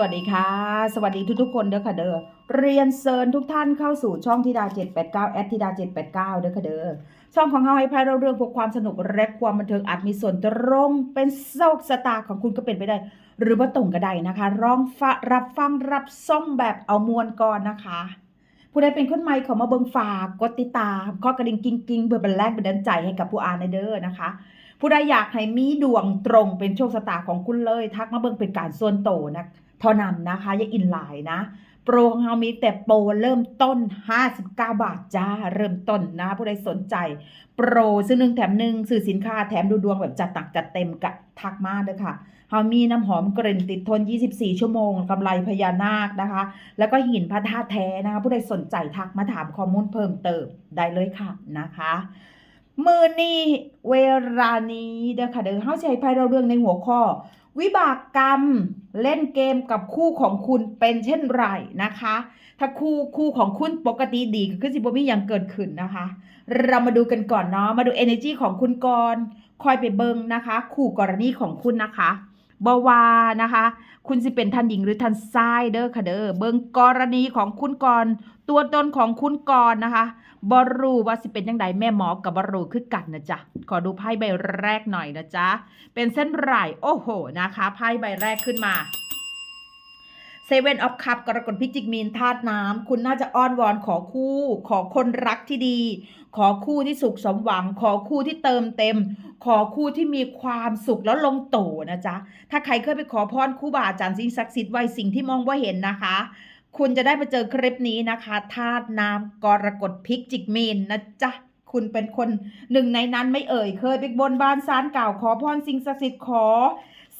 วัสดีค่ะ สวัสดีทุกๆคนเด้อค่ะเด้อเรียนเซิญทุกท่านเข้าสู่ช่องธิดา 789แอดธิดา 789 เด้อค่ะเด้อช่องของเราให้พายเราเรื่องพวกความสนุกและความบันเทิงอาจมีส่วนตรงเป็นโซกสตาของคุณก็เป็นไปได้ หรือว่าตรงก็ได้นะคะร้องฟะรับฟังรับส่งแบบเอามวลก่อนนะคะ ผู้ใดเป็นคนใหม่ขามาเบิ่งฝากกดติดตามข้อกระดิ่งกิ้งกิ้งเพื่อเป็นแรงบันดาลใจให้กับผู้อ่านในเด้อนะคะผู้ใดอยากให้มีดวงตรงเป็นโชคชะตาของคุณเลย ทักมาเบิ่งเป็นการส่วนโตวนะ เท่านั้นนะคะย่าอินไลน์นะโปรของเรามีแต่โปรเริ่มต้น 59 บาทจ้า เริ่มต้นนะผู้ใดสนใจ โปรซื้อหนึ่งแถมหนึ่งซื้อสินค้าแถมดูดวงแบบจัดหนักจัดเต็มกะทักมากเด้อค่ะเฮามีน้ำหอมกลิ่นติดทน 24 ชั่วโมงกำไรพญานาคนะคะ แล้วก็หินพระธาตุแท้นะคะ ผู้ใดสนใจทักมาถามข้อมูลเพิ่มเติมได้เลยค่ะนะคะมือนี้เวลานี้เด้อค่ะเด้อเฮาสิให้ไพ่เราเรื่องในหัวข้อ วิบากกรรมเล่นเกมกับคู่ของคุณเป็นเช่นไรนะคะ ถ้าคู่คู่ของคุณปกติดีก็คือสิบมีอย่างเกิดขึ้นนะคะ เรามาดูกันก่อนเนาะมาดู energy ของคุณก่อนคอยไปเบิงนะคะ คู่กรณีของคุณนะคะบาวานะคะ คุณสิเป็นท่านหญิงหรือท่านชายเด้อค่ะเด้อเบิงกรณีของคุณก่อน ตัวตนของคุณก่อนนะคะบรูว่าสิเป็นยังไงแม่หมอกับบรูคือกันนะจ๊ะ ขอดูไพ่ใบแรกหน่อยนะจ๊ะ เป็นเส้นไรโอ้โหนะคะไพ่ใบแรกขึ้นมาเซเว่นออฟคัพกรกฎพิจิกมีนธาตุน้ำ คุณน่าจะอ้อนวอนขอคู่ ขอคนรักที่ดี ขอคู่ที่สุขสมหวัง ขอคู่ที่เติมเต็ม ขอคู่ที่มีความสุขแล้วลงโตนะจ๊ะ ถ้าใครเคยไปขอพรคู่บาอาจารย์สิ่งศักดิ์สิทธิ์ไว้สิ่งที่มองว่าเห็นนะคะ คุณจะได้ไปเจอคลิปนี้นะคะธาตุน้ำกรกฎพิกจิกมีนนะจ๊ะคุณเป็นคนหนึ่งในนั้นไม่เอ่ยเคยไปบนบานสารกล่าวขอพรสิ่งศักดิ์สิทธิ์ขอ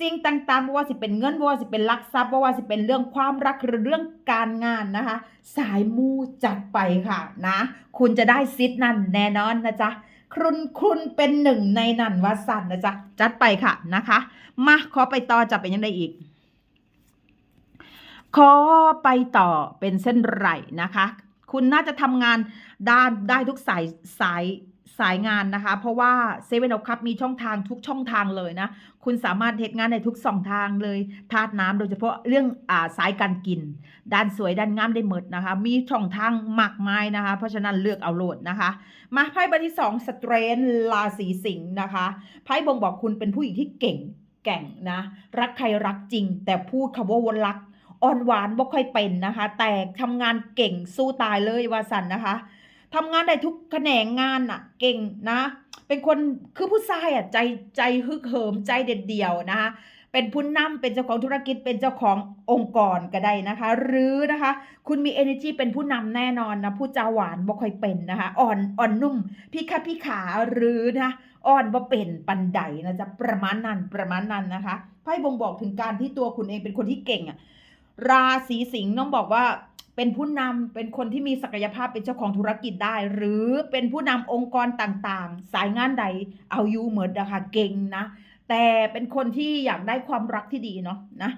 สิ่งต่างๆว่าสิเป็นเงินว่าสิเป็นลักทรัพย์บ่ว่าสิเป็นเรื่องความรักหรือเรื่องการงานนะคะ สายมูจัดไปค่ะนะ คุณจะได้ซิดนั่นแน่นอนนะจ๊ะคุณคุณเป็นหนึ่งในนั้นว่าสันนะจ๊ะจัดไปค่ะนะคะ มาขอไปต่อจะเป็นยังไงอีก ขอไปต่อเป็นเส้นไรนะคะ คุณน่าจะทำงานด้านได้ทุกสายสายสายงานนะคะ เพราะว่าเซเว่นอคัพมีช่องทางทุกช่องทางเลยนะ คุณสามารถเทคงานในทุกสองทางเลยธาตุน้ำโดยเฉพาะเรื่องอ่าสายการกิน ด้านสวยด้านงามได้หมดนะคะ มีช่องทางมากมายนะคะ เพราะฉะนั้นเลือกเอาโหลดนะคะ มาไพ่ใบที่สองสเตรนราศีสิงห์นะคะไพ่บ่งบอกคุณเป็นผู้หญิงที่เก่งแก่งนะ รักใครรักจริง แต่พูดคำว่าวนรัก อ่อนหวานบ่ค่อยเป็นนะคะ แต่ทำงานเก่งสู้ตายเลยว่าสันนะคะทำงานได้ทุกแขนงงานน่ะเก่งนะ เป็นคนคือผู้ชายอะใจใจฮึกเหิมใจเด็ดเดี่ยวนะคะเป็นผู้นำเป็นเจ้าของธุรกิจเป็นเจ้าขององค์กรก็ได้นะคะ หรือนะคะ คุณมี energy เป็นผู้นำแน่นอนนะผู้จาหวานบ่ค่อยเป็นนะคะ อ่อนอ่อนนุ่ม พี่คัดพี่ขาหรือนะอ่อนบ่เป็นปันใดนะจ๊ะประมาณนั้นประมาณนั้นนะคะไพ่บ่งบอกถึงการที่ตัวคุณเองเป็นคนที่เก่งอะ ราศีสิงห์ต้องบอกว่าเป็นผู้นำเป็นคนที่มีศักยภาพเป็นเจ้าของธุรกิจได้ หรือเป็นผู้นำองค์กรต่างๆ สายงานใดเอาอยู่เหมือนนะคะเก่งนะ แต่เป็นคนที่อยากได้ความรักที่ดีเนาะนะ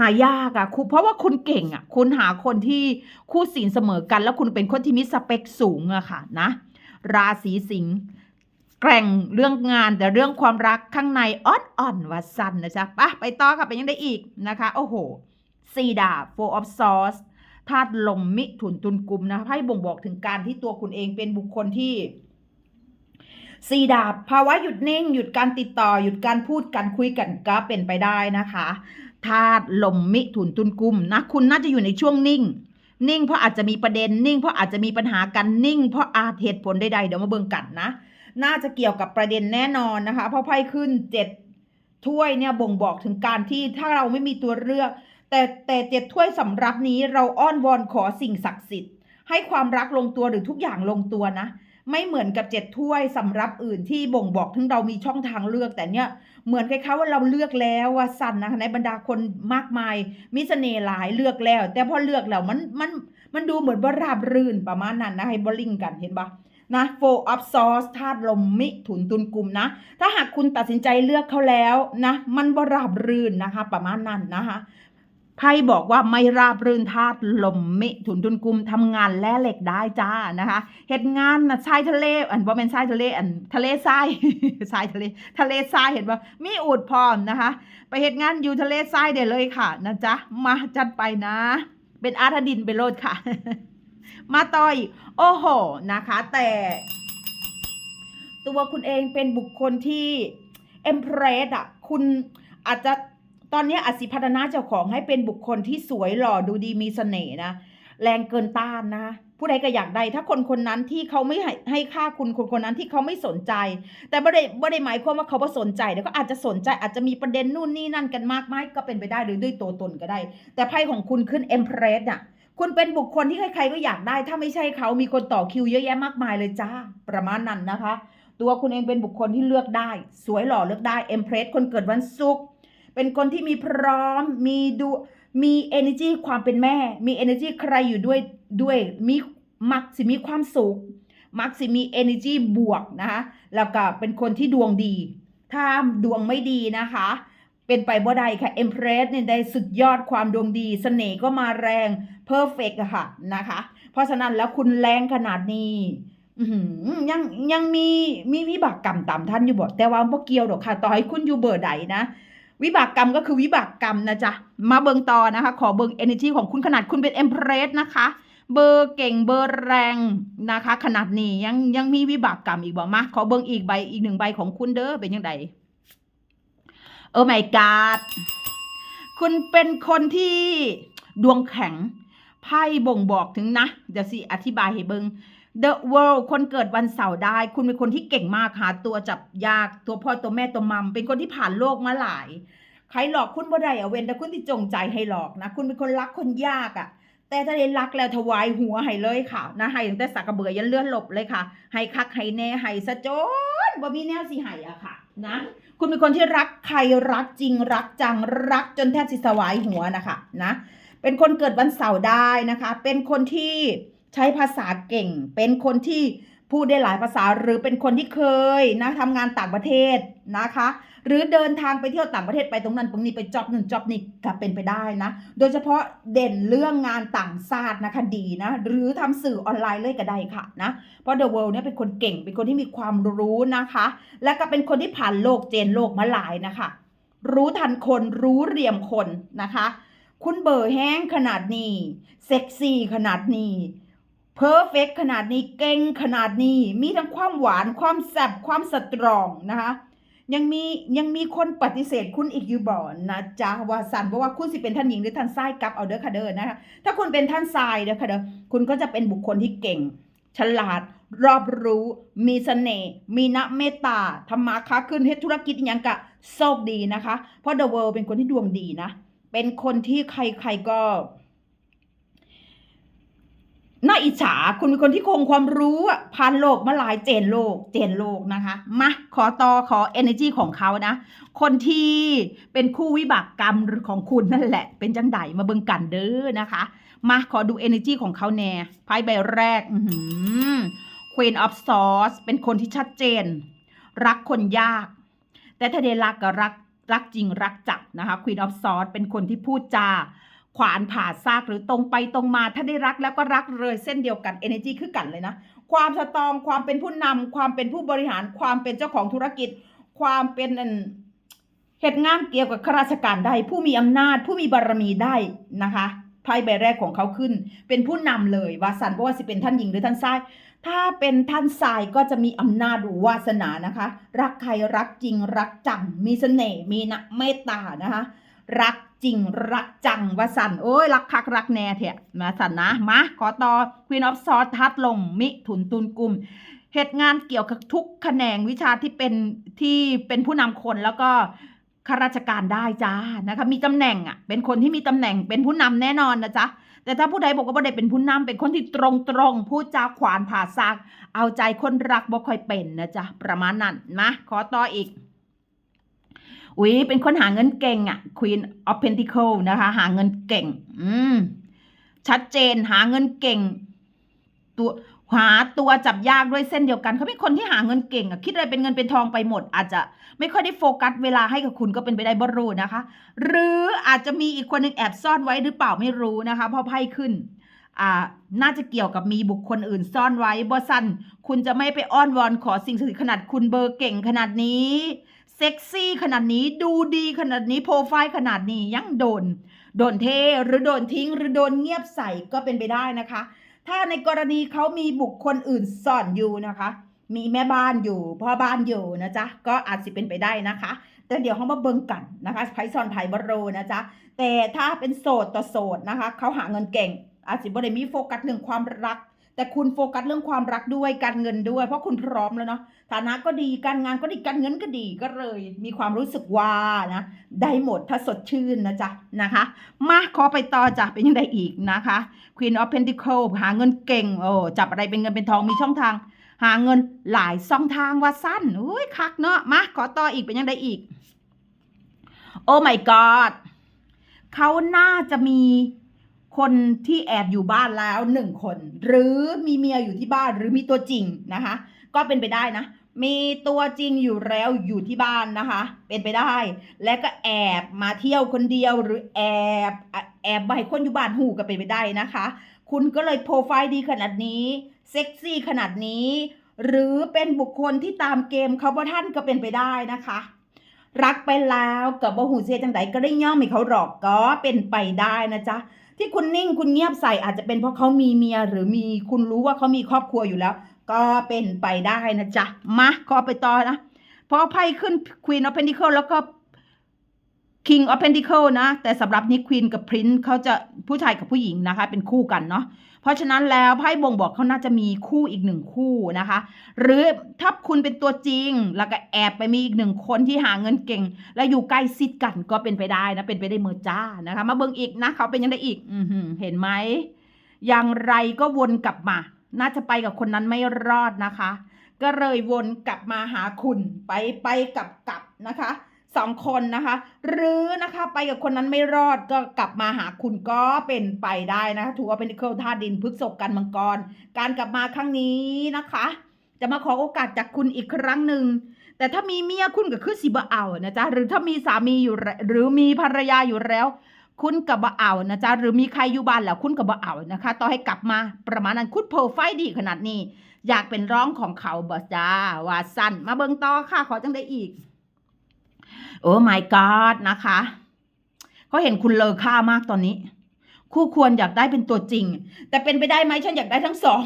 หายากอะคุณเพราะว่าคุณเก่งอะคุณหาคนที่คู่สินเสมอกัน แล้วคุณเป็นคนที่มีสเปคสูงอะค่ะนะ ราศีสิงห์แกร่งเรื่องงานแต่เรื่องความรักข้างในอ่อนๆว่าสั้นนะจ๊ะไปไปต่อค่ะไปยังได้อีกนะคะ โอ้โห ซีดา four of swords ธาตุลมมิถุนตุลกุมนะให้บ่งบอกถึงการที่ตัวคุณเองเป็นบุคคลที่ซีดาบภาวะหยุดนิ่ง หยุดการติดต่อ หยุดการพูดการคุยกันก็เป็นไปได้นะคะธาตุลมมิถุนตุลกุมนะคุณน่าจะอยู่ในช่วงนิ่ง นิ่งเพราะอาจจะมีประเด็นนิ่ง เพราะอาจจะมีปัญหากันนิ่ง เพราะอาจเหตุผลใดๆเดี๋ยวมาเบิ่งกันนะน่าจะเกี่ยวกับประเด็นแน่นอนนะคะ เพราะไพ่ขึ้นเจ็ดถ้วยเนี่ยบ่งบอกถึงการที่ถ้าเราไม่มีตัวเลือก แต่แต่เจ็ดถ้วยสำรับนี้เราอ้อนวอนขอสิ่งศักดิ์สิทธิ์ ให้ความรักลงตัวหรือทุกอย่างลงตัวนะ ไม่เหมือนกับเจ็ดถ้วยสำรับอื่นที่บ่งบอกถึงเรามีช่องทางเลือกแต่เนี่ยเหมือนคล้ายๆว่าเราเลือกแล้วว่าสันนะคะในบรรดาคนมากมายมีเสน่ห์หลายเลือกแล้ว แต่พอเลือกแล้วมันมันมันดูเหมือนว่าราบรื่นประมาณนั้นนะให้บอลลิงกันเห็นปะนะ four of swords ธาตุลมมิถุนตุลกุมนะ ถ้าหากคุณตัดสินใจเลือกเขาแล้วนะ มันบราบรื่นนะคะ ประมาณนั้นนะคะ ไพ่บอกว่าไม่ราบรื่นธาตุลมมิถุนทุนกุมทำงานแล่เหล็กได้จ้านะคะเหตุงานนะชายทะเลอันว่าเป็นชายทะเลอันทะเลทรายชายทะเลทะเลทรายเห็นว่ามีอูดพร้อมนะคะ ไปเหตุงานอยู่ทะเลทรายเดี๋ยวเลยค่ะนะจ๊ะมาจัดไปนะ เป็นอาธดินไปโลดค่ะ มาต่อยโอ้โหนะคะ แต่ ตัวคุณเองเป็นบุคคลที่เอ็มเพรสอะคุณอาจจะ ตอนนี้อสิพัฒนาเจ้าของให้เป็นบุคคลที่สวยหล่อดูดีมีเสน่ห์นะแรงเกินต้านนะผู้ใดก็อยากได้ ถ้าคนคนนั้นที่เขาไม่ให้ให้ค่าคุณคนคนนั้นที่เขาไม่สนใจ แต่ไม่ได้ไม่ได้หมายความว่าเขาไม่สนใจเดี๋ยวก็อาจจะสนใจอาจจะมีประเด็นนู่นนี่นั่นกันมากมายก็เป็นไปได้หรือด้วยตัวตนก็ได้ แต่ไพ่ของคุณขึ้นเอ็มเพรสอะคุณเป็นบุคคลที่ใครๆก็อยากได้ ถ้าไม่ใช่เขามีคนต่อคิวเยอะแยะมากมายเลยจ้า ประมาณนั้นนะคะ ตัวคุณเองเป็นบุคคลที่เลือกได้ สวยหล่อเลือกได้เอ็มเพรสคนเกิดวันศุกร์ เป็นคนที่มีพร้อม มีดูมี energy ความเป็นแม่ มี energy ใครอยู่ด้วยด้วยมีมักสิมีความสุขมักสิมี energy บวกนะคะแล้วก็เป็นคนที่ดวงดี ถ้าดวงไม่ดีนะคะ เป็นไปบ่ได้ค่ะ Empress เนี่ยได้สุดยอดความดวงดีเสน่ห์ก็มาแรง Perfect อะค่ะนะคะ เพราะฉะนั้นแล้วคุณแรงขนาดนี้ยังยังมีมีวิบากกรรมตามท่านอยู่บ่แต่ว่าบ่เกี่ยวดอกค่ะ ต่อให้คุณอยู่เบอร์ใดนะ วิบากกรรมก็คือวิบากกรรมนะจ๊ะ มาเบิงต่อนะคะ ขอเบิง energy ของคุณขนาดคุณเป็น Empress นะคะ เบอร์เก่งเบอร์แรงนะคะ ขนาดนี้ยังยังมีวิบากกรรมอีกบ่มา ขอเบิงอีกใบอีกหนึ่งใบของคุณเด้อเป็นยังไงโอ้ my god คุณเป็นคนที่ดวงแข็งไพ่บ่งบอกถึงนะเดี๋ยวสิอธิบายให้เบิง The World คนเกิดวันเสาร์ได้ คุณเป็นคนที่เก่งมากหาตัวจับยากตัวพ่อตัวแม่ตัวมัมเป็นคนที่ผ่านโลกมาหลาย ใครหลอกคุณบ่ได้อาเว้นแต่คุณที่จงใจให้หลอกนะ คุณเป็นคนรักคนยากอะ่ะแต่ถ้าได้รักแล้วถวายหัวให้เลยค่ะนะให้ตั้งแต่สักกระเบือยันเลื่อนหลบเลยค่ะ ให้คักให้แน่ให้สะจนบ่มีแนวสิให้อะค่ะนะคุณเป็นคนที่รักใครรักจริงรักจังรักจนแทบสิสวายหัวนะคะนะเป็นคนเกิดวันเสาร์ได้นะคะ เป็นคนที่ ใช้ภาษาเก่ง เป็นคนที่พูดได้หลายภาษาหรือเป็นคนที่เคยนะทำงานต่างประเทศนะคะ หรือเดินทางไปเที่ยวต่างประเทศไปตรงนั้นตรงนี้ไปจ็อบหนึ่งจ็อบนี้ก็เป็นไปได้นะ โดยเฉพาะเด่นเรื่องงานต่างชาตินะคะดีนะ หรือทำสื่อออนไลน์เลยก็ได้ค่ะนะ เพราะ The World เนี่ยเป็นคนเก่ง เป็นคนที่มีความรู้นะคะ และก็เป็นคนที่ผ่านโลกเจนโลกมาหลายนะคะ รู้ทันคนรู้เหลี่ยมคนนะคะ คุณเบอร์แห้งขนาดนี้เซ็กซี่ขนาดนี้ เพอร์เฟกขนาดนี้เก่งขนาดนี้ มีทั้งความหวานความแซ่บความสตรองนะคะยังมียังมีคนปฏิเสธคุณอีกอยู่บ่อนนะจ๊ะว่าสันเพราะว่าคุณสิเป็นท่านหญิงหรือท่านชายกับเอาเด้อค่ะเด้อนะคะถ้าคุณเป็นท่านชายเด้อค่ะเด้อคุณก็จะเป็นบุคคลที่เก่ง ฉลาด รอบรู้ มีเสน่ห์มีนะเมตตาทำมาค้าขึ้นเฮ็ดธุรกิจอหยังกะโชคดีนะคะ เพราะ The World เป็นคนที่ดวงดีนะ เป็นคนที่ใครๆก็ น่าอิจฉาคุณเป็นคนที่คงความรู้อะผ่านโลกมาหลายเจนโลก เจนโลกนะคะมาขอต่อขอ energy ของเขานะ คนที่เป็นคู่วิบากกรรมของคุณนั่นแหละ เป็นจังไดมาเบิ่งกันเด้อนะคะ มาขอดู energy ของเขาแน่ไพ่ใบแรกอื Queen of Swords เป็นคนที่ชัดเจน รักคนยาก แต่ถ้าได้รักก็รักรักจริงรักจักนะคะ Queen of Swords เป็นคนที่พูดจา ขวานผ่าซากหรือตรงไปตรงมาถ้าได้รักแล้วก็รักเลยเส้นเดียวกัน energy คือกันเลยนะ ความสตรองความเป็นผู้นำความเป็นผู้บริหาร ความเป็นเจ้าของธุรกิจ ความเป็นเหตุงานเกี่ยวกับข้าราชการได้ ผู้มีอำนาจ ผู้มีบารมีได้นะคะไพ่ใบแรกของเขาขึ้น เป็นผู้นำเลยวาสันเพราะว่าสิเป็นท่านหญิงหรือท่านชายถ้าเป็นท่านชายก็จะมีอำนาจหรือวาสนานะคะ รักใครรักจริงรักจังมีเสน่ห์มีนะเมตตานะคะ รักจริงรักจังว่าสันโอ้ยรักคักรักแน่เถอะมาสันนะมาขอต่อ Queen of Swords ทัดลงมิถุนตุนกุมเหตุงานเกี่ยวกับทุกแขนงวิชาที่เป็นที่เป็นผู้นำคนแล้วก็ข้าราชการได้จ้านะคะมีตำแหน่งอะเป็นคนที่มีตำแหน่งเป็นผู้นำแน่นอนนะจ๊ะแต่ถ้าผู้ใดบอกว่าบ่ได้เป็นผู้นำเป็นคนที่ตรงตรงพูดจาขวานผ่าซากเอาใจคนรักบ่ค่อยเป็นนะจ๊ะประมาณนั้นนะขอต่ออีก อุ๊ยเป็นคนหาเงินเก่งอะ Queen of Pentacle นะคะ หาเงินเก่ง อืม ชัดเจนหาเงินเก่ง ตัวหาตัวจับยากด้วยเส้นเดียวกันเขาเป็นคนที่หาเงินเก่งอะคิดอะไรเป็นเงินเป็นทองไปหมด อาจจะไม่ค่อยได้โฟกัสเวลาให้กับคุณก็เป็นไปได้บรูนะคะ หรืออาจจะมีอีกคนหนึ่งแอบซ่อนไว้หรือเปล่าไม่รู้นะคะพราะไพ่ขึ้นอ่าน่าจะเกี่ยวกับมีบุคคลอื่นซ่อนไว้บอสันคุณจะไม่ไปอ้อนวอนขอสิ่งศักดิ์สิทธิ์ขนาดคุณเบอร์เก่งขนาดนี้ เซ็กซี่ขนาดนี้ดูดีขนาดนี้โปรไฟล์ขนาดนี้ยังโดน โดนเทหรือโดนทิ้งหรือโดนเงียบใส่ก็เป็นไปได้นะคะ ถ้าในกรณีเขามีบุคคลอื่นซ่อนอยู่นะคะ มีแม่บ้านอยู่พ่อบ้านอยู่นะจ๊ะก็อาจจะเป็นไปได้นะคะ แต่เดี๋ยวเขามาเบิ่งกันนะคะไพซอนไพบโรนะจ๊ะแต่ถ้าเป็นโสดต่อโสดนะคะเขาหาเงินเก่ง อาจจะบ่ได้มีโฟกัสเรื่องความรัก แต่คุณโฟกัสเรื่องความรักด้วยการเงินด้วย เพราะคุณพร้อมแล้วเนาะฐานะก็ดีการงานก็ดีการเงินก็ดีก็เลย มีความรู้สึกว่านะได้หมดถ้าสดชื่นนะจ๊ะนะคะ มาขอไปต่อจ้ะเป็นยังไงอีกนะคะ Queen of Pentacles หาเงินเก่งโอ้จับอะไรเป็นเงินเป็นทองมีช่องทาง หาเงินหลายช่องทางว่าสั้นอุ้ยคักเนาะมาขอต่ออีกเป็นยังไงอีก โอ้ my god เขาน่าจะมี คนที่แอบอยู่บ้านแล้วหนึ่งคน หรือมีเมียอยู่ที่บ้านหรือมีตัวจริงนะคะ ก็เป็นไปได้นะ มีตัวจริงอยู่แล้วอยู่ที่บ้านนะคะ เป็นไปได้ และก็แอบมาเที่ยวคนเดียวหรือแอบแอบไปให้คนอยู่บ้านหูก็เป็นไปได้นะคะ คุณก็เลยโปรไฟล์ดีขนาดนี้เซ็กซี่ขนาดนี้ หรือเป็นบุคคลที่ตามเกมเขาบ่ท่านก็เป็นไปได้นะคะรักไปแล้วกับบ่หูเสียจังไดก็ได้ย่อมให้เขาหลอกก็เป็นไปได้นะจ๊ะ ที่คุณนิ่งคุณเงียบใส่อาจจะเป็นเพราะเขามีเมียหรือมีคุณรู้ว่าเขามีครอบครัวอยู่แล้ว ก็เป็นไปได้นะจ๊ะมาขอไปต่อนะพอไพ่ขึ้น Queen of Pentacle แล้วก็ King of Pentacle นะ แต่สำหรับนี้ Queen กับ Prince เขาจะผู้ชายกับผู้หญิงนะคะ เป็นคู่กันเนาะ เพราะฉะนั้นแล้วไพ่บ่งบอกเขาน่าจะมีคู่อีกหนึ่งคู่นะคะ หรือถ้าคุณเป็นตัวจริง แล้วก็แอบไปมีอีกหนึ่งคนที่หาเงินเก่ง และอยู่ใกล้ซิดกันก็เป็นไปได้นะเป็นไปได้เมอจ้านะคะ มาเบิ่งอีกนะเขาเป็นยังไงอีกอือหือเห็นไหมอย่างไรก็วนกลับมา น่าจะไปกับคนนั้นไม่รอดนะคะ ก็เลยวนกลับมาหาคุณไปไปกลับกลับนะคะ สองคนนะคะ หรือนะคะไปกับคนนั้นไม่รอดก็กลับมาหาคุณก็เป็นไปได้นะคะถือว่าเป็นเคิลธาตุดินพฤกษกกันมังกร การกลับมาครั้งนี้นะคะ จะมาขอโอกาสจากคุณอีกครั้งหนึ่งแต่ถ้ามีเมียคุณก็คือสิบเอานะจ๊ะหรือถ้ามีสามีอยู่หรือมีภรรยาอยู่แล้ว คุณกับบเอานะจ๊ะหรือมีใครอยู่บ้านแล้วคุณกับบเอานะคะต่อให้กลับมาประมาณนั้นคุณโปรไฟดีขนาดนี้ อยากเป็นร้องของเขาบอจ้าว่าสั้นมาเบิงต่อค่ะขอจังได้อีก โอ้ my god นะคะเขาเห็นคุณเลอค่ามากตอนนี้ คู่ควรอยากได้เป็นตัวจริง แต่เป็นไปได้ไหมฉันอยากได้ทั้งสอง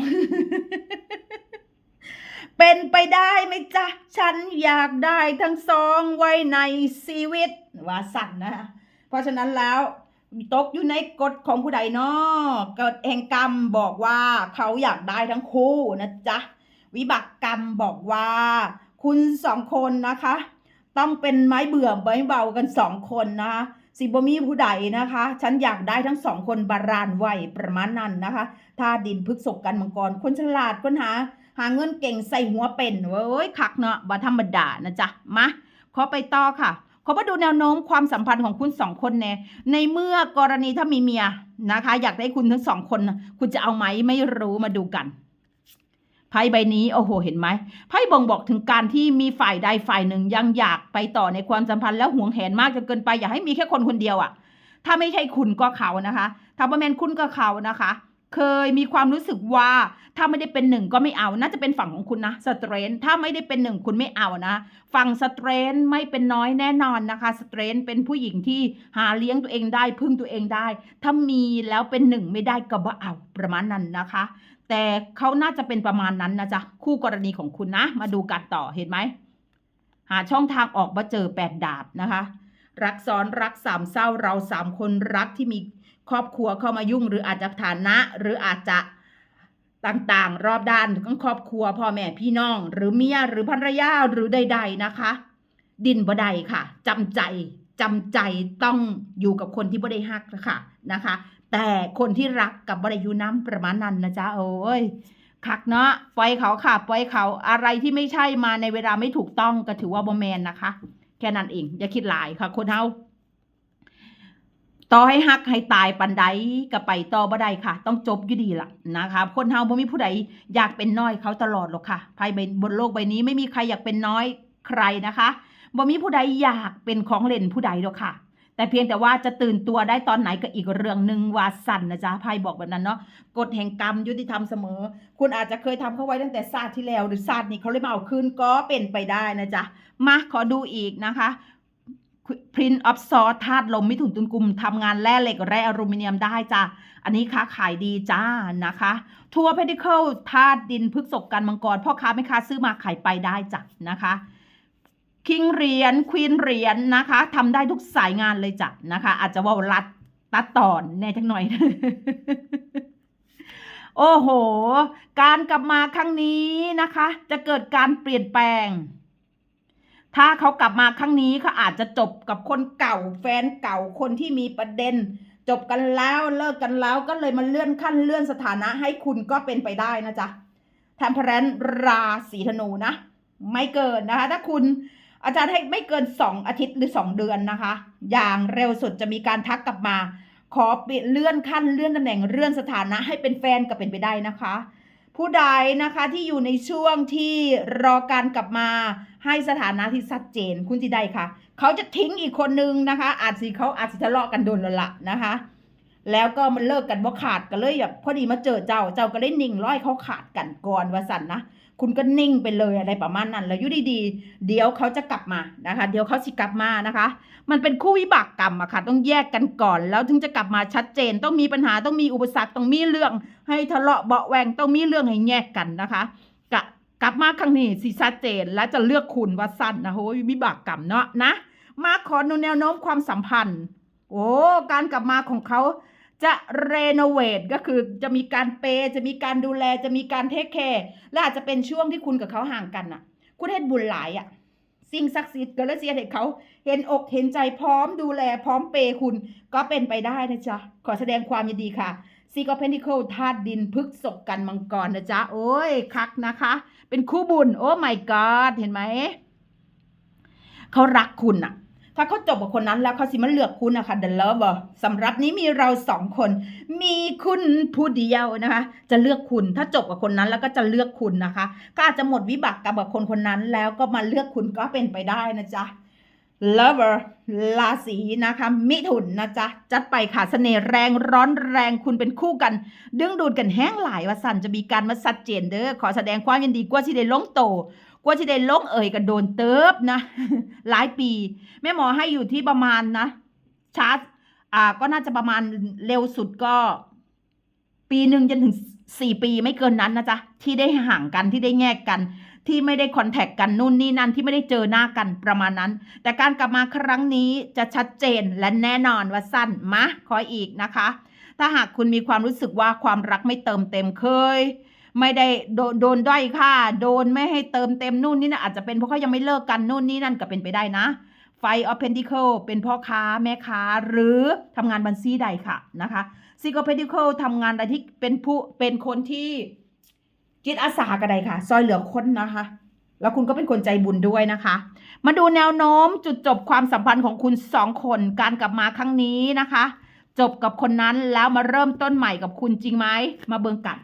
เป็นไปได้ไหมจ๊ะ ฉันอยากได้ทั้งสองไว้ในชีวิตว่าสันนะเพราะฉะนั้นแล้วตกอยู่ในกฎของผู้ใดเนาะกฎแห่งกรรมบอกว่าเขาอยากได้ทั้งคู่นะจ๊ะ วิบากกรรมบอกว่า คุณสองคนนะคะ ต้องเป็นไม้เบื่อไม้เบากันสองคนนะคะสิบมีผู้ใดนะคะ ฉันอยากได้ทั้งสองคนบารานไหวประมาณนั้นนะคะถ้าดินพฤกษกกันมังกร คนฉลาดคนหา หาเงินเก่งใส่หัวเป็นเว้ยคักเนาะบ่ธรรมดานะจ๊ะมาขอไปต่อค่ะขอมาดูแนวโน้มความสัมพันธ์ของคุณสองคนแน่ในเมื่อกรณีถ้ามีเมียนะคะ อยากได้คุณทั้งสองคน คุณจะเอาไหมไม่รู้มาดูกัน ไพ่ใบนี้โอ้โหเห็นไหมไพ่บ่งบอกถึงการที่มีฝ่ายใดฝ่ายหนึ่งยังอยากไปต่อในความสัมพันธ์แล้วหวงแหนมากจนเกินไปอย่าให้มีแค่คนคนเดียวอะ่ะ ถ้าไม่ใช่คุณก็เขานะคะ ถ้าบ่แมนคุณก็เขานะคะ เคยมีความรู้สึกว่าถ้าไม่ได้เป็นหนึ่งก็ไม่เอาน่าจะเป็นฝั่งของคุณนะสเตรนถ้าไม่ได้เป็นหนึ่งคุณไม่เอานะฝั่งสเตรนไม่เป็นน้อยแน่นอนนะคะสเตรนเป็นผู้หญิงที่หาเลี้ยงตัวเองได้พึ่งตัวเองได้ ถ้ามีแล้วเป็นหนึ่งไม่ได้ก็บ่เอาประมาณนั้นนะคะ แต่เขาน่าจะเป็นประมาณนั้นนะจ๊ะ คู่กรณีของคุณนะ มาดูกันต่อเห็นไหม หาช่องทางออกมาเจอแปดดาบนะคะ รักซ้อนรักสามเศร้าเราสามคนรักที่มีครอบครัวเข้ามายุ่ง หรืออาจจะฐานะ หรืออาจจะต่างๆ รอบด้านทั้งครอบครัวพ่อแม่พี่น้อง หรือเมียหรือภรรยาหรือใด ๆนะคะ ดินบ่ได้ค่ะจำใจจำใจต้องอยู่กับคนที่บ่ได้ฮักนะคะนะคะ แต่คนที่รักกับบริยูน้ำประมาณนั้นนะจ๊ะโอ้ยคักเนาะปล่อยเขาค่ะปล่อยเขาอะไรที่ไม่ใช่มาในเวลาไม่ถูกต้องก็ถือว่าบอแมนนะคะ แค่นั้นเอง อย่าคิดหลายค่ะ คนเฮาต่อให้ฮักให้ตายปันใดก็ไปต่อบ่ได้ค่ะ ต้องจบอยู่ดีล่ะนะคะคนเฮาบ่มีผู้ใดอยากเป็นน้อยเขาตลอดหรอกค่ะภายบนโลกใบนี้ไม่มีใครอยากเป็นน้อยใครนะคะบ่มีผู้ใดอยากเป็นของเล่นผู้ใดหรอกค่ะ แต่เพียงแต่ว่าจะตื่นตัวได้ตอนไหนก็อีกเรื่องหนึ่งว่าสั่นนะจ๊ะไพ่บอกแบบนั้นเนาะกฎแห่งกรรมยุติธรรมเสมอ คุณอาจจะเคยทำเข้าไว้ตั้งแต่ชาติที่แล้ว หรือชาตินี้เขาเลยมาเอาคืนก็เป็นไปได้นะจ๊ะมาขอดูอีกนะคะ Print of s a w ธาตุลมมิถุนตุลกุมทำงานแร่เหล็กแร่อลูมิเนียมได้จ้ะ อันนี้ค้าขายดีจ้านะคะ ทัวร์เพดิเคิลธาตุดินพฤกษกกันมังกรพ่อค้าไม่ค้าซื้อมาขายไปได้จ้ะนะคะ คิงเหรียญควีนเหรียญนะคะทำได้ทุกสายงานเลยจ้ะนะคะ อาจจะว่ารัดตัดตอนแน่จังหน่อย โอ้โห การกลับมาครั้งนี้นะคะ จะเกิดการเปลี่ยนแปลง ถ้าเขากลับมาครั้งนี้เขาอาจจะจบกับคนเก่า แฟนเก่าคนที่มีประเด็น จบกันแล้วเลิกกันแล้วก็เลยมาเลื่อนขั้นเลื่อนสถานะให้คุณก็เป็นไปได้นะจ๊ะแทมเพรนราศีธนูนะ ไม่เกินนะคะ ถ้าคุณ อาจารย์ให้ไม่เกินสองอาทิตย์หรือสองเดือนนะคะ อย่างเร็วสุดจะมีการทักกลับมา ขอเปลี่ยนเลื่อนขั้นเลื่อนตำแหน่งเลื่อนสถานะให้เป็นแฟนก็เป็นไปได้นะคะ ผู้ใดนะคะที่อยู่ในช่วงที่รอการกลับมาให้สถานะที่ชัดเจนคุณจีได้ค่ะ เขาจะทิ้งอีกคนนึงนะคะ อาจสิเขาอาจสิทะเลาะกันโดนแล้วละนะคะ แล้วก็มันเลิกกันบ่ขาดกันเลยแบบพอดีมาเจอเจ้าเจ้าก็เลยนิ่งร้อยเขาขาดกันก่อนว่าสันนะ คุณก็นิ่งไปเลยอะไรประมาณนั้น แล้วอยู่ดีๆ เดี๋ยวเขาจะกลับมานะคะ เดี๋ยวเขาสิกลับมานะคะ มันเป็นคู่วิบากกรรมอะค่ะ ต้องแยกกันก่อน แล้วถึงจะกลับมาชัดเจน ต้องมีปัญหา ต้องมีอุปสรรค ต้องมีเรื่อง ให้ทะเลาะเบาะแวง ต้องมีเรื่องให้แยกกันนะคะกะกลับมาครั้งนี้สิชัดเจน และจะเลือกคุณว่าสั้นนะโหวิบากกรรมเนาะนะ มาขอดูแนวโน้มความสัมพันธ์ โอ้ การกลับมาของเขา จะเรโนเวทก็คือจะมีการเปย์จะมีการดูแลจะมีการเทคแคร์และอาจจะเป็นช่วงที่คุณกับเขาห่างกันน่ะ คุณเฮ็ดบุญหลายอะสิ่งศักดิ์สิทธิ์ก็เลยเสียให้เขา เห็นอกเห็นใจพร้อมดูแลพร้อมเปย์คุณก็เป็นไปได้นะจ๊ะ ขอแสดงความยินดีค่ะซีกอเพนทิเคิลธาตุดินพฤกษกกันมังกรนะจ๊ะ โอ้ย คักนะคะ เป็นคู่บุญ โอ้ my god เห็นไหม เขารักคุณอะ ถ้าเขาจบกับคนนั้นแล้วเขาสิมาเลือกคุณนะคะ The Lover สำหรับนี้มีเราสองคน มีคุณผู้เดียวนะคะ จะเลือกคุณ ถ้าจบกับคนนั้นแล้วก็จะเลือกคุณนะคะ ก็อาจจะหมดวิบากกับคนคนนั้นแล้วก็มาเลือกคุณก็เป็นไปได้นะจ๊ะ lover ราศีนะคะ มิถุนนะจ๊ะ จัดไปค่ะเสน่ห์แรงร้อนแรงคุณเป็นคู่กัน ดึงดูดกันแห้งหลายว่าสันจะมีการมาสัดเจนเด้อขอแสดงความยินดีกว่าที่ได้ลงโต กว่าที่ได้ลงเอ่ยก็โดนเติบนะ หลายปี แม่หมอให้อยู่ที่ประมาณนะชาร์จอ่า ก็น่าจะประมาณเร็วสุดก็ ปีหนึ่งจนถึงสี่ปีไม่เกินนั้นนะจ๊ะ ที่ได้ห่างกันที่ได้แยกกัน ที่ไม่ได้คอนแทคกันนู่นนี่นั่นที่ไม่ได้เจอหน้ากันประมาณนั้น แต่การกลับมาครั้งนี้จะชัดเจนและแน่นอนว่าสั้นมาขออีกนะคะ ถ้าหากคุณมีความรู้สึกว่าความรักไม่เติมเต็มเคย ไม่ได้โดนโดนด้อยค่า โดนไม่ให้เติมเต็มนู่นนี่นะอาจจะเป็นเพราะเขายังไม่เลิกกันนู่นนี่นั่นก็เป็นไปได้นะไฟออฟเพนติเคิลเป็นพ่อค้าแม่ค้า หรือทำงานบัญชีใดค่ะนะคะซิโกเพนติเคิลทำงานอะไรที่เป็นผู้เป็นคนที่จิตอาสาก็ได้ค่ะ ซอยเหลือคนนะคะ แล้วคุณก็เป็นคนใจบุญด้วยนะคะ มาดูแนวโน้มจุดจบความสัมพันธ์ของคุณสองคนการกลับมาครั้งนี้นะคะ จบกับคนนั้นแล้วมาเริ่มต้นใหม่กับคุณจริงไหมมาเบิงกัน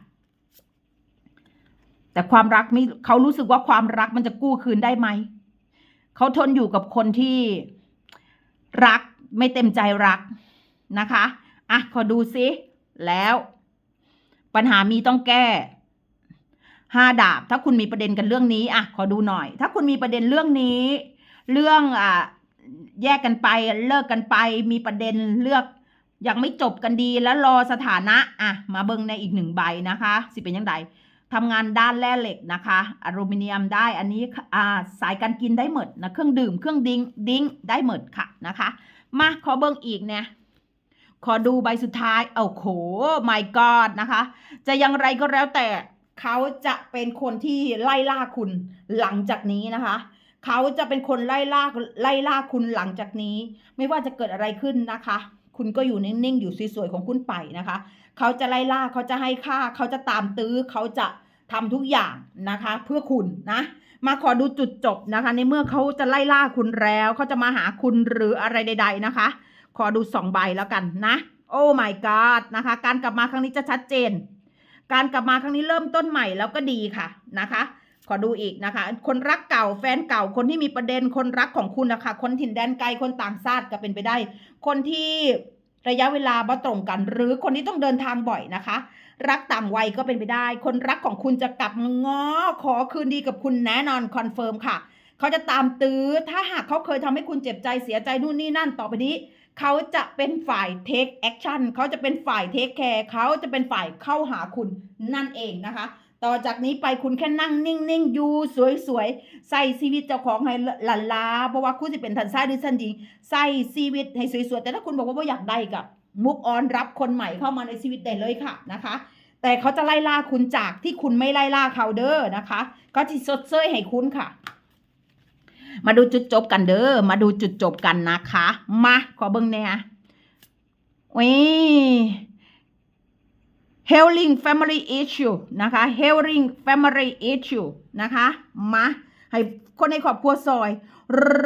แต่ความรักไม่เขารู้สึกว่าความรักมันจะกู้คืนได้ไหม เขาทนอยู่กับคนที่รักไม่เต็มใจรักนะคะ อะ ขอดูซิแล้ว ปัญหามีต้องแก้ห้าดาบ ถ้าคุณมีประเด็นกันเรื่องนี้อะขอดูหน่อย ถ้าคุณมีประเด็นเรื่องนี้ เรื่องอะแยกกันไปเลิกกันไป มีประเด็นเลือกยังไม่จบกันดีแล้วรอสถานะ อะ มาเบิ่งในอีกหนึ่งใบนะคะ สิเป็นยังไง ทำงานด้านแร่เหล็กนะคะอลูมิเนียมได้อันนี้สายการกินได้หมดนะเครื่องดื่มเครื่องดิ้งดิ้งได้หมดค่ะนะคะมาขอเบิ้งอีกเนี่ยขอดูใบสุดท้ายโอ้โห my god นะคะ จะอยังไรก็แล้วแต่เขาจะเป็นคนที่ไล่ล่าคุณหลังจากนี้นะคะเขาจะเป็นคนไล่ล่าไล่ล่าคุณหลังจากนี้ ไม่ว่าจะเกิดอะไรขึ้นนะคะ คุณก็อยู่นิ่งๆ อยู่สวยๆของคุณไปนะคะ เขาจะไล่ล่าเขาจะให้ค่า เขาจะตามตื้อเขาจะทำทุกอย่างนะคะ เพื่อคุณนะ มาขอดูจุดจบนะคะ ในเมื่อเขาจะไล่ล่าคุณแล้วเขาจะมาหาคุณหรืออะไรใด ๆนะคะ ขอดูสองใบแล้วกันนะโอ้ my god นะคะ การกลับมาครั้งนี้จะชัดเจน การกลับมาครั้งนี้เริ่มต้นใหม่แล้วก็ดีค่ะนะคะ ขอดูอีกนะคะ คนรักเก่าแฟนเก่าคนที่มีประเด็นคนรักของคุณนะคะ คนถิ่นแดนไกลคนต่างชาติก็เป็นไปได้ คนที่ระยะเวลาบ่ตรงกัน หรือคนที่ต้องเดินทางบ่อยนะคะ รักต่างวัยก็เป็นไปได้ คนรักของคุณจะกลับง้อขอคืนดีกับคุณแน่นอนคอนเฟิร์มค่ะ เขาจะตามตื้อถ้าหากเขาเคยทำให้คุณเจ็บใจเสียใจนู่นนี่นั่นต่อไปนี้ เขาจะเป็นฝ่าย take action เขาจะเป็นฝ่าย take care เขาจะเป็นฝ่ายเข้าหาคุณนั่นเองนะคะ ต่อจากนี้ไปคุณแค่นั่งนิ่งๆอยู่สวยๆใส่ชีวิตเจ้าของให้หลันลาเพราะว่าคุณจะเป็นทันซ้ายหรือทันดีใส่ชีวิตให้สวยๆแต่ถ้าคุณบอกว่าอยากได้กับมุกออนรับคนใหม่เข้ามาในชีวิตได้เลยค่ะนะคะ แต่เขาจะไล่ล่าคุณจากที่คุณไม่ไล่ล่าเขาเด้อนะคะก็ที่สดเซยให้คุณค่ะ มาดูจุดจบกันเด้อมาดูจุดจบกันนะคะ มาขอเบิ่งแน่วิ healing family issue นะคะ healing family issue นะคะ มาให้คนในครอบครัวซอย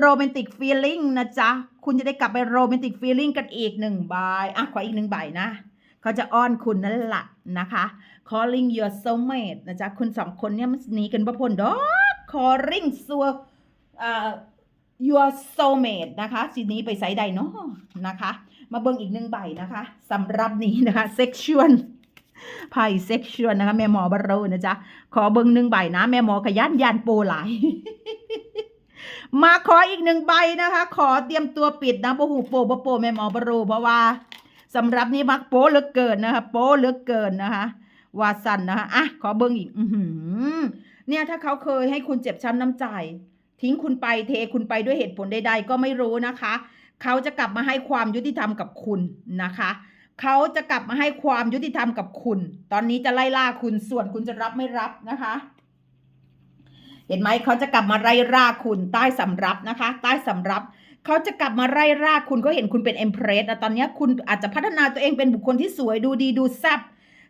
romantic feeling นะจ๊ะ คุณจะได้กลับไป romantic feeling กันอีกหนึ่งใบอะ ขออีกหนึ่งใบนะ เขาจะอ้อนคุณนั่นแหละนะคะ calling your soulmate นะจ๊ะ คุณสองคนเนี่ยมันหนีกันบ่พ้นดอก calling สัวอ่า your soulmate นะคะสีนี้ไปไซใดเนาะนะคะ มาเบิ่งอีกหนึ่งใบนะคะสำหรับนี้นะคะ sexual ไพ่ sexual นะคะแม่หมอบารโรนะจ๊ะ ขอเบิ่งหนึ่งใบนะ แม่หมอขยันยันโปหลายมาขออีกหนึ่งใบนะคะ ขอเตรียมตัวปิดนะบ่หูโปบโปแม่หมอบารโรเพราะว่าสำหรับนี้มักโปเหลือเกินนะคะ โปเหลือเกินนะคะวาสันนะคะอะขอเบิ่งอีก อืเนี่ยถ้าเขาเคยให้คุณเจ็บช้ำน้ำใจ ทิ้งคุณไปเทคุณไปด้วยเหตุผลใดๆก็ไม่รู้นะคะ เขาจะกลับมาให้ความยุติธรรมกับคุณนะคะ เขาจะกลับมาให้ความยุติธรรมกับคุณ ตอนนี้จะไล่ล่าคุณส่วนคุณจะรับไม่รับนะคะ เห็นไหมเขาจะกลับมาไล่ล่าคุณใต้สำรับนะคะ ใต้สำรับเขาจะกลับมาไล่ล่าคุณก็เห็นคุณเป็นเอ็มเพรสนะตอนนี้คุณอาจจะพัฒนาตัวเองเป็นบุคคลที่สวยดูดีดูแซ่บ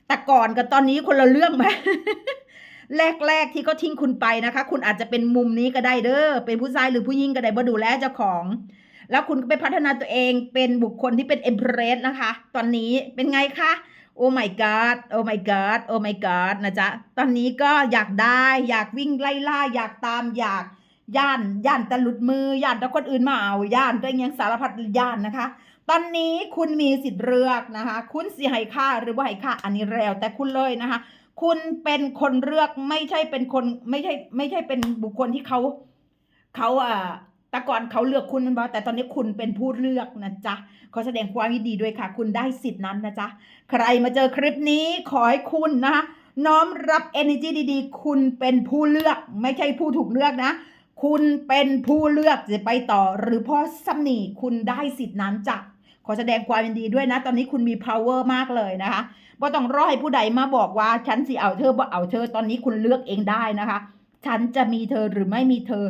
แต่ก่อนกับตอนนี้คนละเรื่องไหมแรกๆที่เขาทิ้งคุณไปนะคะ คุณอาจจะเป็นมุมนี้ก็ได้เด้อเป็นผู้ชายหรือผู้หญิงก็ได้บ่ดูแลเจ้าของ แล้วคุณก็ไปพัฒนาตัวเองเป็นบุคคลที่เป็นเอ็มเพรสนะคะ ตอนนี้เป็นไงคะโอ้ my god โอ้ my god โอ้ my god นะจ๊ะ ตอนนี้ก็อยากได้ อยากวิ่งไล่ล่า อยากตามอยากย่านย่านต่หลุดมือย่านแต่คนอื่นมาเอาย่านตัวเองยังสารพัดย่านนะคะ ตอนนี้คุณมีสิทธิ์เลือกนะคะ คุณสิให้ค่าหรือว่าให้ค่าอันนี้แล้วแต่คุณเลยนะคะ คุณเป็นคนเลือกไม่ใช่เป็นคนไม่ใช่ไม่ใช่เป็นบุคคลที่เขาเขาอ่า แต่ก่อนเขาเลือกคุณมันบอกแต่ตอนนี้คุณเป็นผู้เลือกนะจ๊ะขอแสดงความยินดีด้วยค่ะ คุณได้สิทธินั้นนะจ๊ะใครมาเจอคลิปนี้ขอให้คุณนะคะน้อมรับ energy ดีๆ คุณเป็นผู้เลือก ไม่ใช่ผู้ถูกเลือกนะ คุณเป็นผู้เลือกจะไปต่อ หรือเพราะสำนีคุณได้สิทธินั้นจ้ะขอแสดงความยินดีด้วยนะ ตอนนี้คุณมี power มากเลยนะคะว่าต้องรอให้ผู้ใดมาบอกว่าฉันสิเอาเธอบ่เอาเธอตอนนี้คุณเลือกเองได้นะคะ ฉันจะมีเธอหรือไม่มีเธอ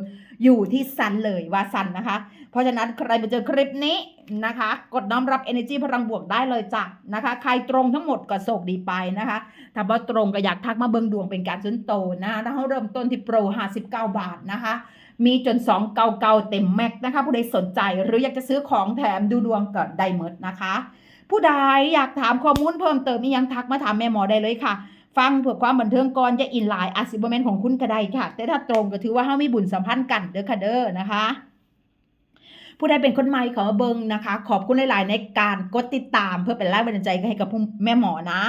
อยู่ที่สันเลยว่าสันนะคะ เพราะฉะนั้นใครมาเจอคลิปนี้นะคะ กดน้อมรับ energy พลังบวกได้เลยจ้ะนะคะ ใครตรงทั้งหมดก็โชคดีไปนะคะถ้าว่าตรงก็อยากทักมาเบิงดวงเป็นการส่วนโตนะคะแล้วเขาเริ่มต้นที่โปร 59 บาทนะคะ มีจน 2 เก่าๆเต็มแม็กนะคะ ผู้ใดสนใจหรืออยากจะซื้อของแถมดูดวงก็ได้หมดนะคะ ผู้ใดอยากถามข้อมูลเพิ่มเติมมียังทักมาถามแม่หมอได้เลยค่ะ ฟังเพื่อความบันเทิงก่อนอย่าอินไลน์อาซิบเมนของคุณก็ได้ค่ะ แต่ถ้าตรงก็ถือว่าเฮามีบุญสัมพันธ์กันเด้อค่ะเด้อนะคะผู้ใดเป็นคนใหม่ขอมาเบิงนะคะ ขอบคุณหลาย ๆ ในการกดติดตามเพื่อเป็นแรงบันดาลใจให้กับแม่หมอนะ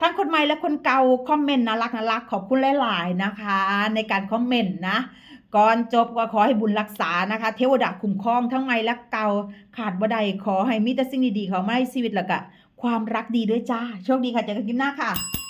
ทั้งคนใหม่และคนเก่าคอมเมนต์น่ารักน่ารักขอบคุณหลาย ๆ นะคะ ในการคอมเมนต์นะ ก่อนจบก็ขอให้บุญรักษานะคะ เทวดาคุ้มครองทั้งใหม่และเก่าขาดบ่ได้ขอให้มีแต่สิ่งดี ๆ เข้ามาในชีวิตแล้วก็ความรักดีด้วยจ้า โชคดีค่ะเจอกันคลิปหน้าค่ะ